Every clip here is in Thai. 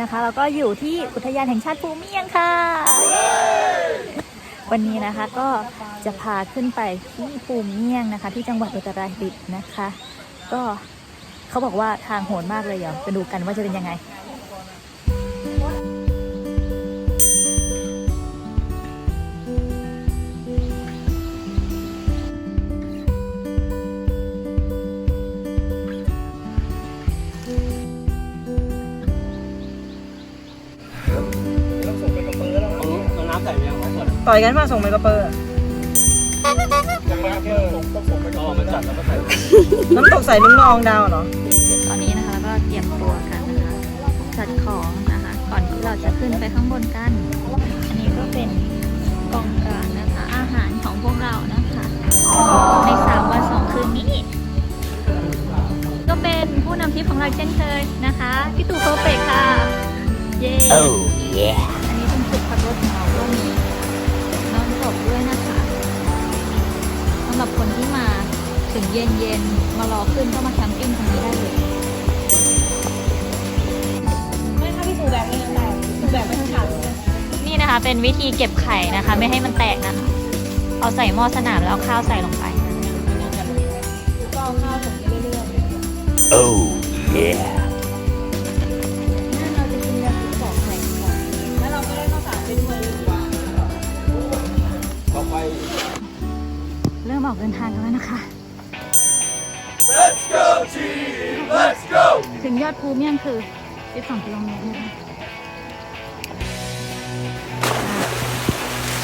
นะคะ เราก็อยู่ที่อุทยานแห่งชาติภูเมียงค่ะ วันนี้นะคะก็จะพาขึ้นไปที่ภูเมียงนะคะ ที่จังหวัดอุตรดิตถ์นะคะ ก็เขาบอกว่าทางโหดมากเลยเดี๋ยวไปดูกันว่าจะเป็นยังไง ต่อยกันมาส่งไมกระเปอร์อะยังไม่เพิ่มต้องส่งไปก่อนมันจัดแล้วก็ใส่น้ำตกใส่ลุงนองดาวเหรอ ตอนนี้นะคะเราก็เตรียมตัวกันนะคะจัดของนะคะ ก่อนที่เราจะขึ้นไปข้างบนกัน อันนี้ก็เป็นกองกลางนะคะ อาหารของพวกเรานะคะในสามวันสองคืนนี้ ก็เป็นผู้นำทริปของเราเช่นเคยนะคะพี่ตู่เพอร์เฟกค่ะ เย้ Oh yeah ำหรับคนที่มาถึงเย็นๆมารอขึ้นก็มาแคมปิ้งตรงนี้ได้เลยไม่ถ้าพี่สูแบบไม่ได้สูแบบไม่ต้องขาดนี่นะคะ เป็นวิธีเก็บไข่นะคะ ไม่ให้มันแตกนะคะเอาใส่หม้อสนามแล้วเอาข้าวใส่ลงไปก็เอาข้าวส่งไปเรื่อย Oh yeah ออกเดินทางกันแล้วนะคะ Let's go team Let's go ถึงยอดภูเมี่ยงคือ 12 กิโลเมตรนะคะ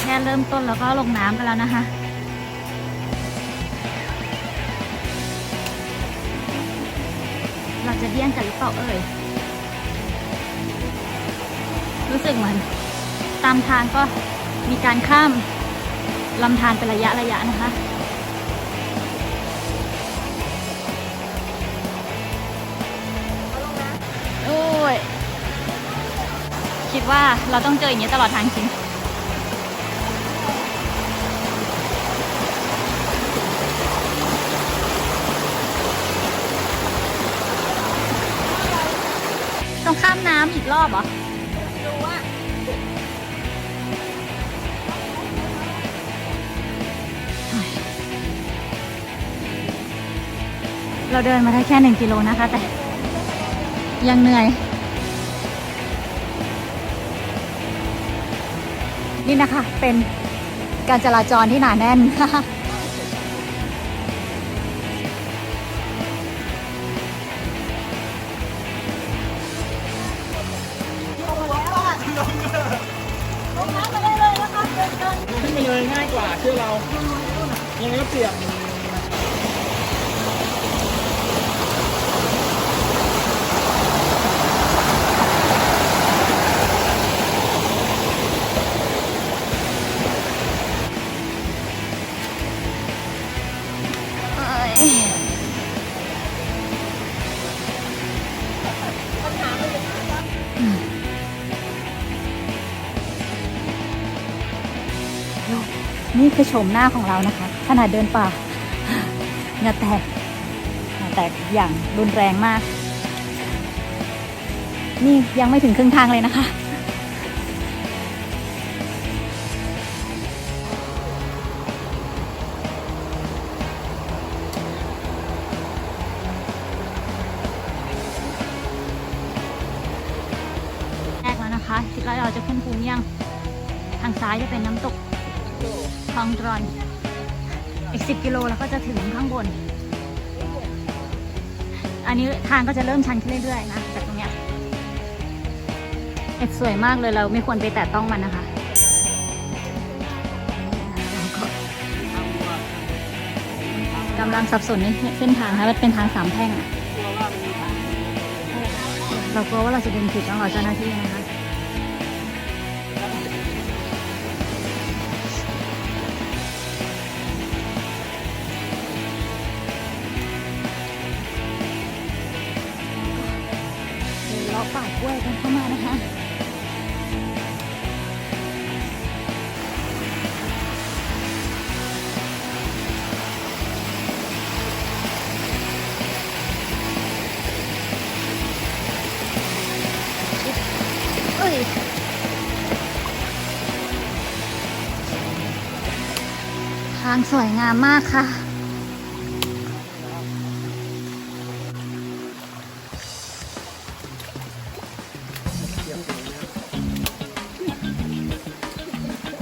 แค่เริ่มต้นแล้วก็ลงน้ำกันแล้วนะคะเราจะเลี่ยงกันหรือเปล่าเอ่ย รู้สึกเหมือนตามทางก็มีการข้ามลำธารเป็นระยะระยะนะคะ ดว่าเราต้องเจออย่างนี้ตลอดทางจริงต้องข้ามน้ำอีกรอบเหรอเราเดินมาได้แค่หนึ่งกิโลนะคะ แต่ยังเหนื่อย นี่นะคะ เป็นการจราจรที่หนาแน่นขึ้นไปเลยง่ายกว่าเชื่อเรายังไงก็เปียก คือชมหน้าของเรานะคะ ขนาดเดินป่าเหงื่อแตกเหงื่อแตกอย่างรุนแรงมาก นี่ยังไม่ถึงครึ่งทางเลยนะคะ แรกแล้วนะคะที่เราจะขึ้นภูเมียง ทางซ้ายจะเป็นน้ำตก คลองดรอน อีก 10 กิโลแล้วก็จะถึงข้างบน อันนี้ทางก็จะเริ่มชันขึ้นเรื่อยๆนะจากตรงเนี้ยเอ็ดสวยมากเลยเราไม่ควรไปแตะต้องมันนะคะเราก็กำลังสับสนในเส้นทางนะมันเป็นทางสามแพร่งอะเรากลัวว่าเราจะเดินผิดต้องรอเจ้าหน้าที่นะคะ ทางสวยงามมากค่ะ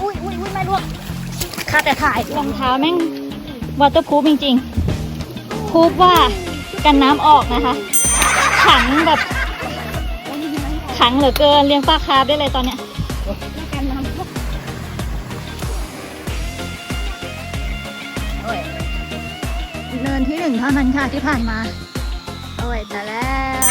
อุ้ยอุ้ยอุ้ยไม่ร่วงค่ะแต่ถ่ายรองเท้าแม่งวอเตอร์พูฟจริงๆพูฟว่ากันน้ำออกนะคะ ถังแบบ ขังเหลือเกินเลี้ยงปลาคาร์ฟได้เลยตอนเนี้ยเนินที่หนึ่งเท่านั้นค่ะที่ผ่านมา โอ้ยแต่แล้ว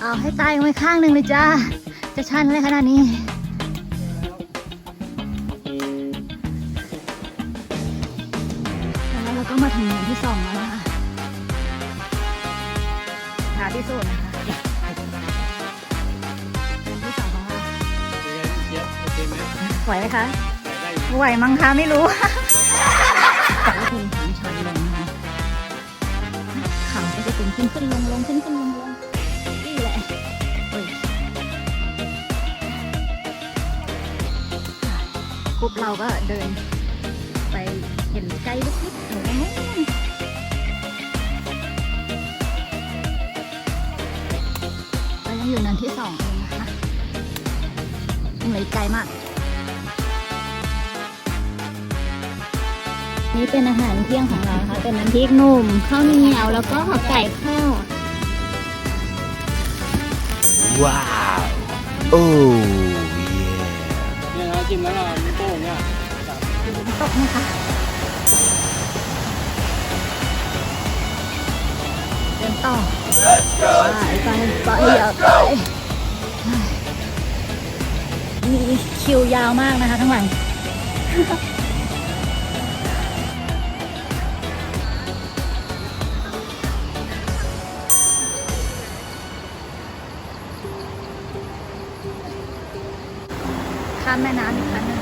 เอาให้ตายไว้ข้างหนึ่งเลยจ้า จะชันเลยขนาดนี้แล้วเราก็มาถึงเนินที่สองแล้วนะคะ ที่สุดนะคะที่สองของเราเยอะโอเคไหมไหวไหมคะได้อยู่ไหวมั้งคะไม่รู้แต่ละทีทั้งชันลงนะคะเขาก็จะเป็นขึ้นขึ้นลงลงขึ้นขึ้นลงลงนี่แหละโอ้ยกรุ๊ปเราก็เดิน ไปเห็นไกลลิบๆอยู่ตรงนู้น อยู่เนินที่สองเองนะคะยังเหลืออีกไกลมาก นี่เป็นอาหารเที่ยงของเรานะคะเป็นน้ำพริกหนุ่มข้าวเหนียวแล้วก็ไก่ทอด Wow. Oh, yeah. เนี่ยนะจิ้มแล้วก็มีโป้งเนี่ยตกนะคะเดินต่อไปไปไปอย่า คิวยาวมากนะคะ ข้างหลัง ข้ามแม่น้ำอีกครั้งนึง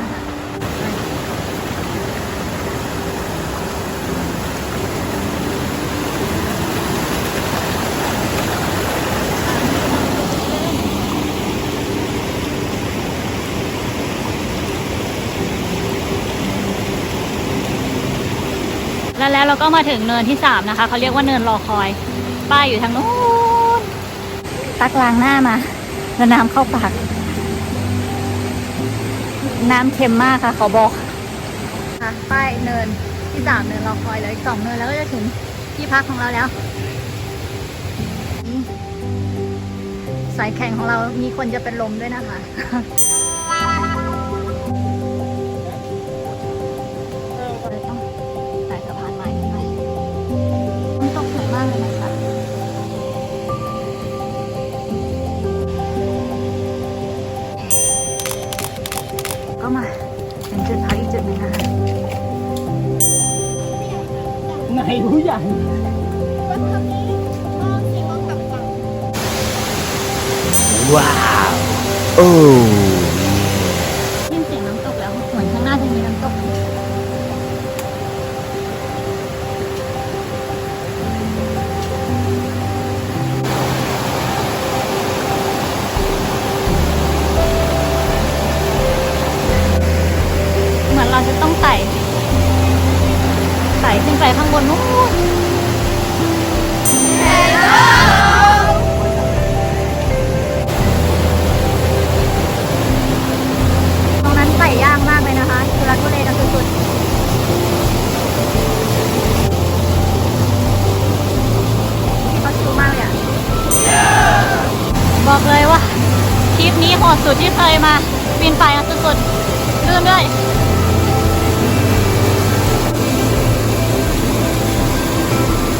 แล้วแล้วเราก็มาถึงเนินที่สามนะคะเขาเรียกว่าเนินรอคอย ป้ายอยู่ทางนู้นตักล้างหน้ามาแล้วน้ำเข้าปาก น้ำเค็มมากค่ะ ขอบอกค่ะป้ายเนินที่สามเนินรอคอยเหลยอีกสองเนินแล้วก็จะถึงที่พักของเราแล้วสายแข่งของเรามีคนจะเป็นลมด้วยนะคะ Oh, สุดที่เคยมาปีนป่ายกันสุดๆลื่นด้วย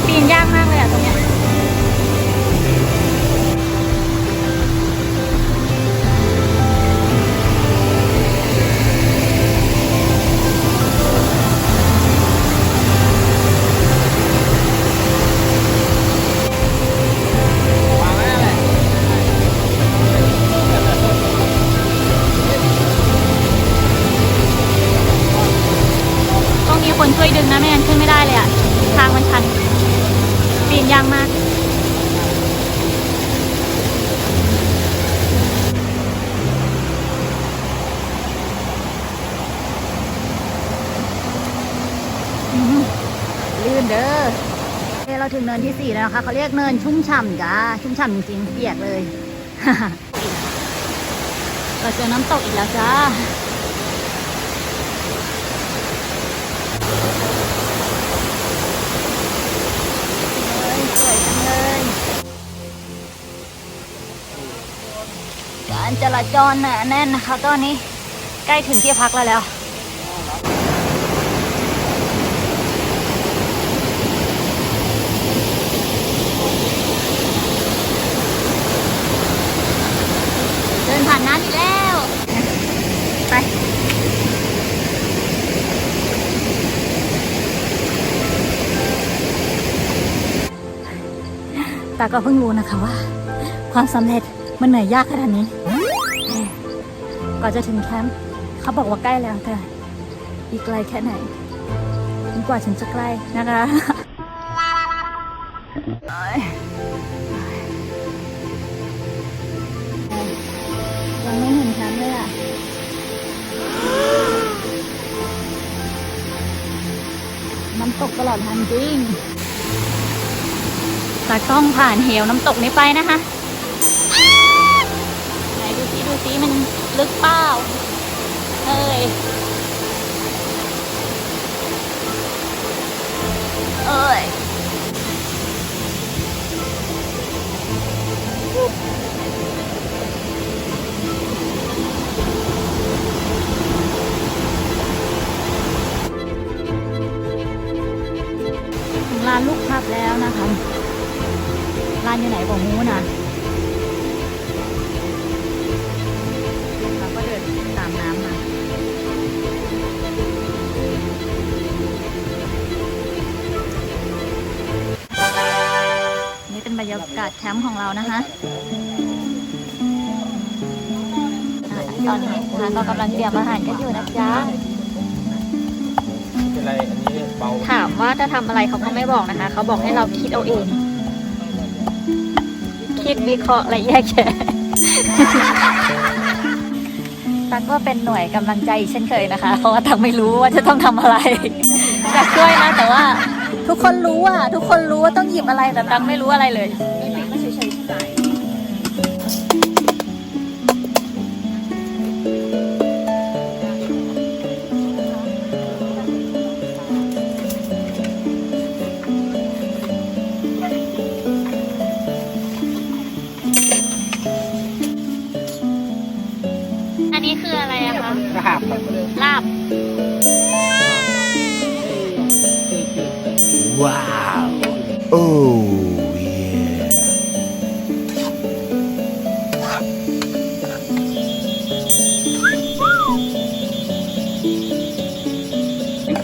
ปีนยากมาก เด้อเเราถึงเนินที่สี่แล้วนะคะเขาเรียกเนินชุ่มฉ่ำจ้าชุ่มฉ่ำจริงๆเปียกเลย เราเจอน้ำตกอีกแล้วจ้าการจราจรหนาแน่นนะคะ ตอนนี้ใกล้ถึงที่พักแล้วแล้ว เดินผ่านน้ำอีกแล้ว ไป แต่ก็เพิ่งรู้นะคะว่า ความสำเร็จมันเหนื่อยยากขนาดนี้ ก่อนจะถึงแคมป์เขาบอกว่าใกล้แล้วแต่อีกไกลแค่ไหนจนกว่าฉันจะใกล้นะคะเอ้ยยังไม่เห็นแคมป์เลยอะน้ำตกตลอดทางจริง ตากล้องผ่านเหวน้ำตกนี้ไปนะคะไหนดูซิดูซิมันลึกเปล่าเอ้ยเอ้ยถึงร้านลูกพับแล้วนะคะ ร้านอยู่ไหนบอกมูนะเราก็เดินตามน้ำมานี่เป็นบรรยากาศแคมป์ของเรานะคะอะตอนนี้นะคะเรากำลังเตรียมอาหารกันอยู่นะจ๊ะเป็นไรอันนี้เบาถามว่าจะทำอะไรเขาก็ไม่บอกนะคะ เขาบอกให้เราคิดเอาเอง คิดวิเคราะห์และแยกแยะตักก็เป็นหน่วยกำลังใจอีกเช่นเคยนะคะ เพราะว่าตักไม่รู้ว่าจะต้องทำอะไรอยากช่วยนะแต่ว่า ทุกคนรู้อะ ทุกคนรู้ว่าต้องหยิบอะไรแต่ตักไม่รู้อะไรเลย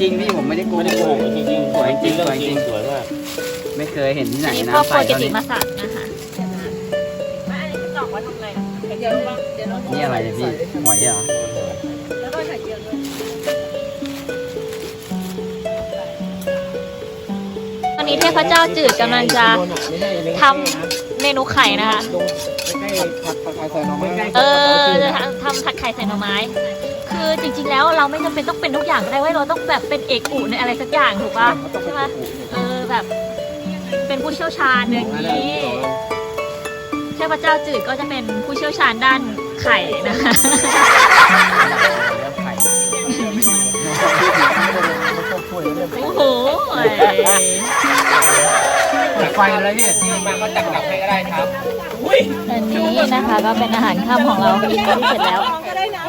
จริงๆพี่ผมไม่ได้โกไม่ได้โกหกจริงๆสวยจริงเรื่สวยจริงสวยมากไม่เคยเห็นที่ไหนอันนี้พ่อน้ำโปใสรจิเท่าตินี้มาสันนะคะเดี๋ยวเดี๋ยวนี่อะไรเนี่ยพี่หอยเหรอแล้วก็ไข่เจียวด้วยตอนนี้เทพเจ้าจืดกำลังจะทำเมนูไข่นะคะ ใกล้ๆผัดผัดไทยใส่หน่อไม้เออจะทำทำผัดไข่ใส่หน่อไม้ คือจริง ๆ แล้วเราไม่จำเป็นต้องเป็นทุกอย่างก็ได้เว้ยเราต้องแบบเป็นเอกอุในอะไรสักอย่างถูกป่ะใช่ไหมเออแบบเป็นผู้เชี่ยวชาญอย่างนี้เทพเจ้าจืดก็จะเป็นผู้เชี่ยวชาญด้านไข่นะคะ โอ้โห จัดไฟเลยพี่มาก็จับกลับให้ก็ได้ครับอันนี้นะคะก็เป็นอาหารค่ำของเราที่เสร็จแล้วก็ได้นะ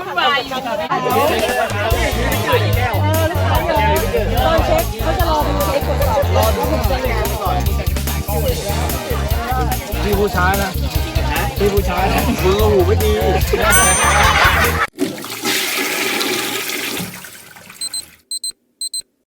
ตอนเช็คเขาจะรอดูเช็ครอดูพี่ผู้ชายนะพี่ผู้ชายนะมือหูไม่ดี